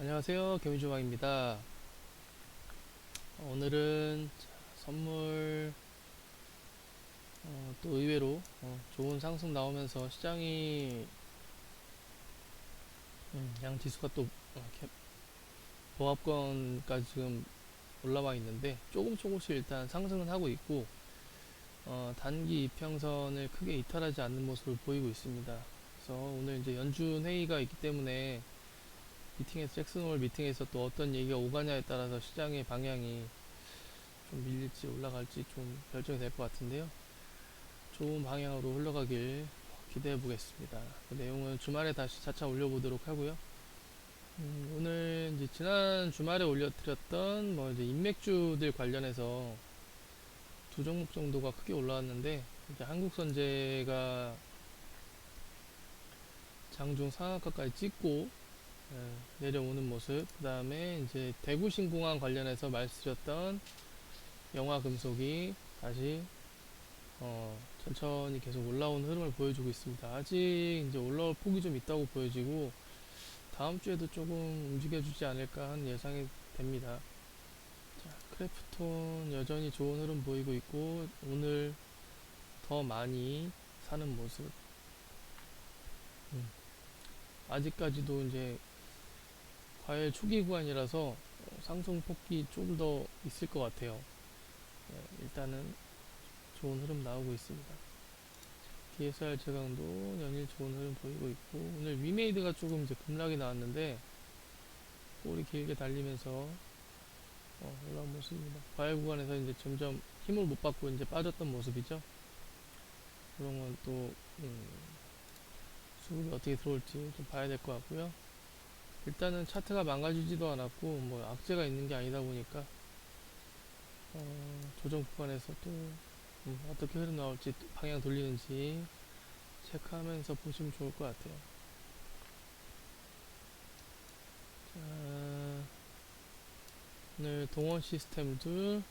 안녕하세요. 개미조망입니다. 오늘은 자, 선물 어, 또 의외로 어, 좋은 상승 나오면서 시장이 음, 양 지수가 또 어, 보합권까지 지금 올라와 있는데 조금 조금씩 일단 상승은 하고 있고 어, 단기 이평선을 크게 이탈하지 않는 모습을 보이고 있습니다. 그래서 오늘 이제 연준 회의가 있기 때문에 미팅에서 잭슨홀 미팅에서 또 어떤 얘기가 오가냐에 따라서 시장의 방향이 좀 밀릴지 올라갈지 좀 결정이 될 것 같은데요. 좋은 방향으로 흘러가길 기대해 보겠습니다. 그 내용은 주말에 다시 차차 올려보도록 하고요. 음, 오늘 이제 지난 주말에 올려드렸던 뭐 이제 인맥주들 관련해서 두 종목 정도가 크게 올라왔는데 이제 한국선제가 장중 상한가까지 찍고 예, 내려오는 모습. 그 다음에 이제 대구 신공항 관련해서 말씀드렸던 영화 금속이 다시 어, 천천히 계속 올라오는 흐름을 보여주고 있습니다. 아직 이제 올라올 폭이 좀 있다고 보여지고 다음 주에도 조금 움직여주지 않을까 하는 예상이 됩니다. 자, 크래프톤 여전히 좋은 흐름 보이고 있고 오늘 더 많이 사는 모습. 음. 아직까지도 이제 과열 초기 구간이라서 어, 상승 폭이 좀 더 있을 것 같아요. 네, 일단은 좋은 흐름 나오고 있습니다. DSR 제강도 연일 좋은 흐름 보이고 있고 오늘 위메이드가 조금 이제 급락이 나왔는데 꼬리 길게 달리면서 어, 올라온 모습입니다. 과열 구간에서 이제 점점 힘을 못 받고 이제 빠졌던 모습이죠. 그런 건또 음, 수급이 어떻게 들어올지 좀 봐야 될 것 같고요. 일단은 차트가 망가지지도 않았고 뭐 악재가 있는 게 아니다 보니까 어, 조정 구간에서 또 음, 어떻게 흐름 나올지 또 방향 돌리는지 체크하면서 보시면 좋을 것 같아요. 자, 오늘 동원 시스템들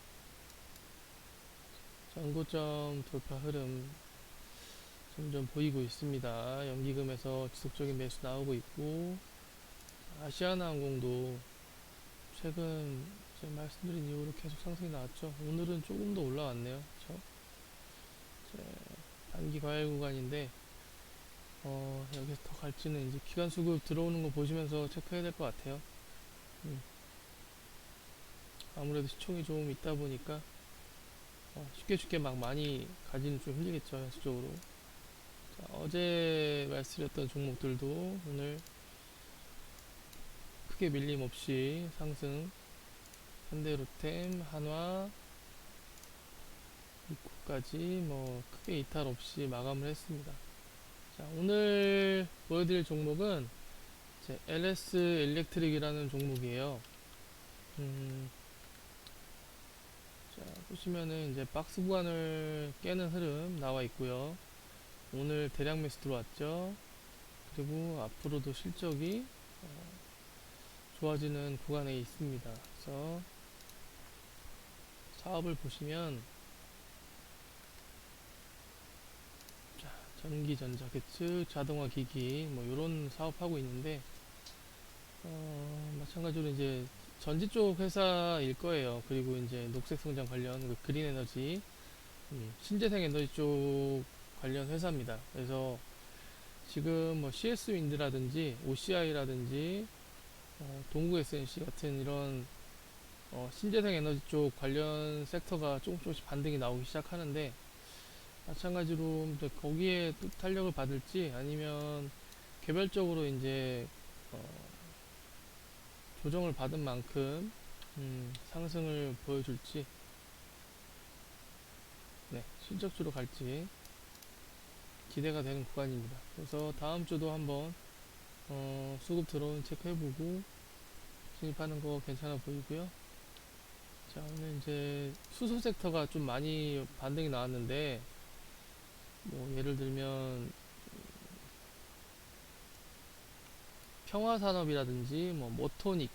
전고점 돌파 흐름 점점 보이고 있습니다. 연기금에서 지속적인 매수 나오고 있고 아시아나항공도 최근 제가 말씀드린 이후로 계속 상승이 나왔죠. 오늘은 조금 더 올라왔네요. 이제 단기 과열 구간인데 어, 여기서 더 갈지는 이제 기관 수급 들어오는 거 보시면서 체크해야 될 것 같아요. 음. 아무래도 시총이 좀 있다 보니까 어, 쉽게 쉽게 막 많이 가지는 좀 힘들겠죠 현실적으로. 자, 어제 말씀드렸던 종목들도 오늘 크게 밀림 없이 상승 현대로템, 한화, 입구까지 뭐 크게 이탈 없이 마감을 했습니다. 자, 오늘 보여드릴 종목은 LS 일렉트릭이라는 종목이에요. 음, 자, 보시면은 이제 박스 구간을 깨는 흐름 나와 있고요. 오늘 대량 매수 들어왔죠. 그리고 앞으로도 실적이 어, 좋아지는 구간에 있습니다. 그래서 사업을 보시면 자, 전기 전자 개츠 자동화 기기 뭐 이런 사업하고 있는데 어, 마찬가지로 이제 전지 쪽 회사일 거예요. 그리고 이제 녹색 성장 관련 그 그린 에너지 음, 신재생 에너지 쪽 관련 회사입니다. 그래서 지금 뭐 CS 윈드라든지 OCI라든지 어, 동구 SNC 같은 이런 어, 신재생 에너지 쪽 관련 섹터가 조금 조금씩 반등이 나오기 시작하는데 마찬가지로 거기에 또 탄력을 받을지 아니면 개별적으로 이제 어, 조정을 받은 만큼 음, 상승을 보여줄지 네, 실적주로 갈지 기대가 되는 구간입니다. 그래서 다음 주도 한번 어, 수급 들어오는 체크해보고 진입하는 거 괜찮아 보이고요. 자, 오늘 이제 수소 섹터가 좀 많이 반등이 나왔는데, 뭐, 예를 들면, 평화산업이라든지, 뭐, 모토닉,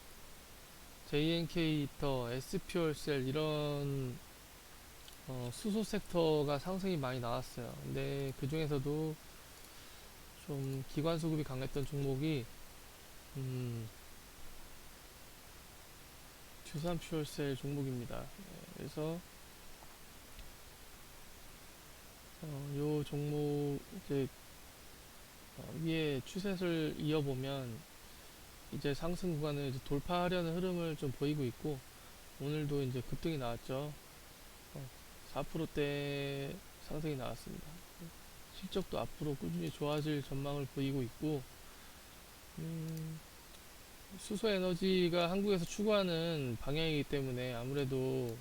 JNK 히터, SP올셀, 이런, 어, 수소 섹터가 상승이 많이 나왔어요. 근데 그 중에서도 좀 기관 수급이 강했던 종목이, 음, 주삼 퓨얼셀 종목입니다. 네, 그래서 어, 요 종목 이제 어, 위에 추세를 이어보면 이제 상승 구간을 이제 돌파하려는 흐름을 좀 보이고 있고 오늘도 이제 급등이 나왔죠. 어, 4%대 상승이 나왔습니다. 실적도 앞으로 꾸준히 좋아질 전망을 보이고 있고 음, 수소 에너지가 한국에서 추구하는 방향이기 때문에 아무래도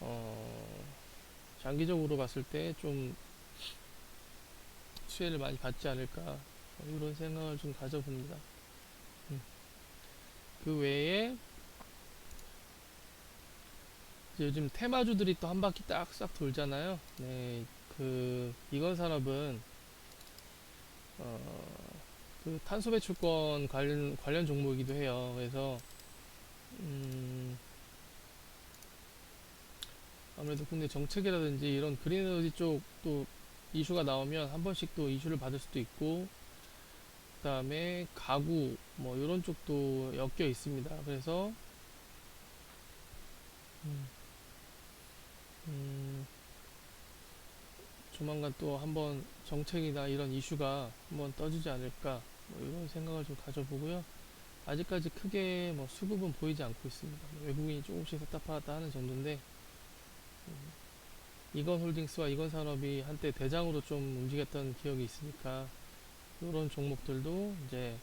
어, 장기적으로 봤을 때 좀 수혜를 많이 받지 않을까 뭐 이런 생각을 좀 가져봅니다. 음. 그 외에 요즘 테마주들이 또 한 바퀴 딱 싹 돌잖아요. 네, 그 이건 산업은 어, 그 탄소 배출권 관련 관련 종목이기도 해요. 그래서 음, 아무래도 근데 정책이라든지 이런 그린 에너지 쪽 또 이슈가 나오면 한 번씩 또 이슈를 받을 수도 있고 그다음에 가구 뭐 이런 쪽도 엮여 있습니다. 그래서 음, 음, 조만간 또 한번 정책이나 이런 이슈가 한번 떠지지 않을까 뭐 이런 생각을 좀 가져보고요. 아직까지 크게 뭐 수급은 보이지 않고 있습니다. 외국인이 조금씩 갔다 하는 정도인데 음, 이건 홀딩스와 이건 산업이 한때 대장으로 좀 움직였던 기억이 있으니까 이런 종목들도 이제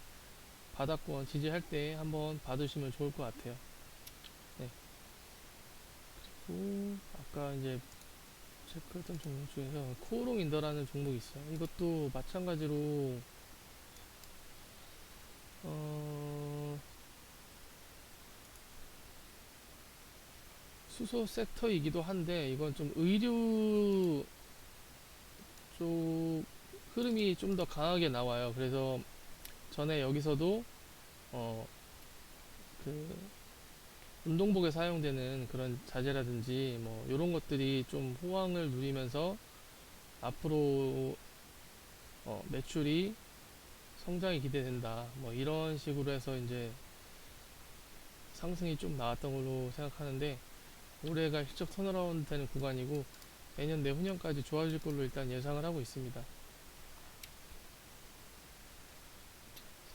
바닥권 지지할 때 한번 받으시면 좋을 것 같아요. 네. 그리고 아까 이제 체크했던 종목 중에서 코오롱 인더라는 종목이 있어요. 이것도 마찬가지로 어, 수소 섹터이기도 한데 이건 좀 의류 쪽 흐름이 좀 더 강하게 나와요. 그래서 전에 여기서도 어, 그 운동복에 사용되는 그런 자재라든지 뭐 이런 것들이 좀 호황을 누리면서 앞으로 어, 매출이 성장이 기대된다. 뭐 이런 식으로 해서 이제 상승이 좀 나왔던 걸로 생각하는데 올해가 실적 턴어라운드 되는 구간이고 내년 내후년까지 좋아질 걸로 일단 예상을 하고 있습니다.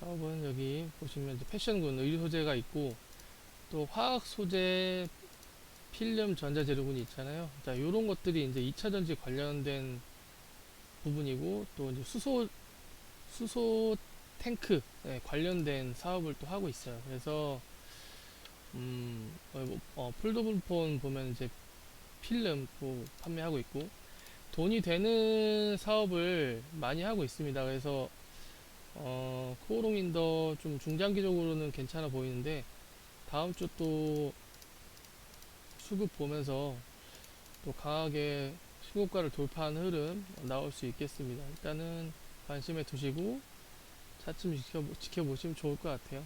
사업은 여기 보시면 이제 패션군 의류 소재가 있고 또 화학 소재 필름 전자재료군이 있잖아요. 자, 요런 것들이 이제 2차 전지 관련된 부분이고 또 이제 수소 수소 탱크 에 관련된 사업을 또 하고 있어요. 그래서 음, 어, 뭐, 어, 폴더블폰 보면 이제 필름 또 판매하고 있고 돈이 되는 사업을 많이 하고 있습니다. 그래서 어, 코오롱인더 좀 중장기적으로는 괜찮아 보이는데 다음 주 또 수급 보면서 또 강하게 신고가를 돌파하는 흐름 나올 수 있겠습니다. 일단은 관심에 두시고 차츰 지켜, 지켜보시면 좋을 것 같아요.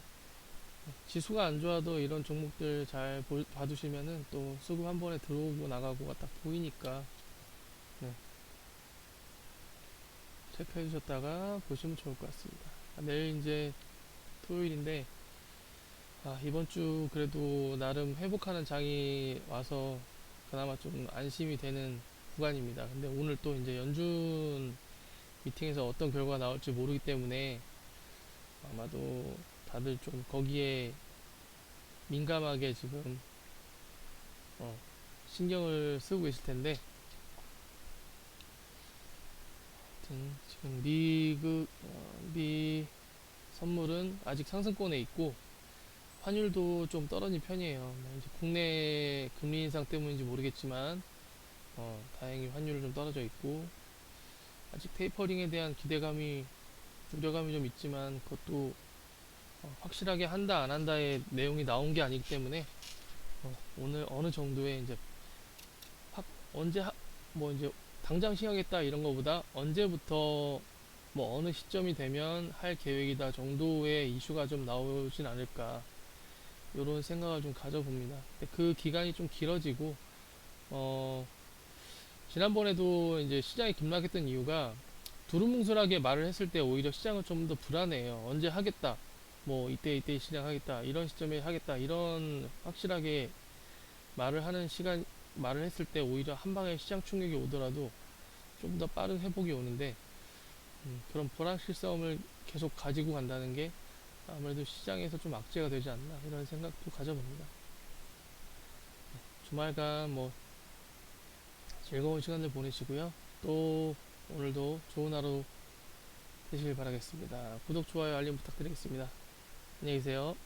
지수가 안 좋아도 이런 종목들 잘 보- 봐두시면은 또 수급 한 번에 들어오고 나가고가 딱 보이니까 네. 체크해 주셨다가 보시면 좋을 것 같습니다. 아, 내일 이제 토요일인데 아, 이번 주 그래도 나름 회복하는 장이 와서 그나마 좀 안심이 되는 구간입니다. 근데 오늘 또 이제 연준 미팅에서 어떤 결과가 나올지 모르기 때문에 아마도 다들 좀 거기에 민감하게 지금 어, 신경을 쓰고 계실 텐데 지금 미그 어, 미 선물은 아직 상승권에 있고 환율도 좀 떨어진 편이에요. 뭐 국내 금리 인상 때문인지 모르겠지만 어, 다행히 환율은 좀 떨어져 있고 아직 테이퍼링에 대한 기대감이 우려감이 좀 있지만 그것도 어, 확실하게 한다 안 한다의 내용이 나온 게 아니기 때문에 어, 오늘 어느 정도의 이제 확 언제 하, 뭐 이제 당장 시행하겠다 이런 거보다 언제부터 뭐 어느 시점이 되면 할 계획이다 정도의 이슈가 좀 나오진 않을까 이런 생각을 좀 가져봅니다. 그 기간이 좀 길어지고 어 지난번에도 이제 시장이 급락했던 이유가 두루뭉술하게 말을 했을 때 오히려 시장은 좀 더 불안해요. 언제 하겠다. 뭐 이때 이때 시작하겠다 이런 시점에 하겠다 이런 확실하게 말을 하는 시간 말을 했을 때 오히려 한 방에 시장 충격이 오더라도 좀 더 빠른 회복이 오는데 음, 그런 불확실성을 계속 가지고 간다는 게 아무래도 시장에서 좀 악재가 되지 않나 이런 생각도 가져봅니다. 네, 주말간 뭐 즐거운 시간들 보내시고요. 또 오늘도 좋은 하루 되시길 바라겠습니다. 구독, 좋아요, 알림 부탁드리겠습니다. 안녕히 계세요.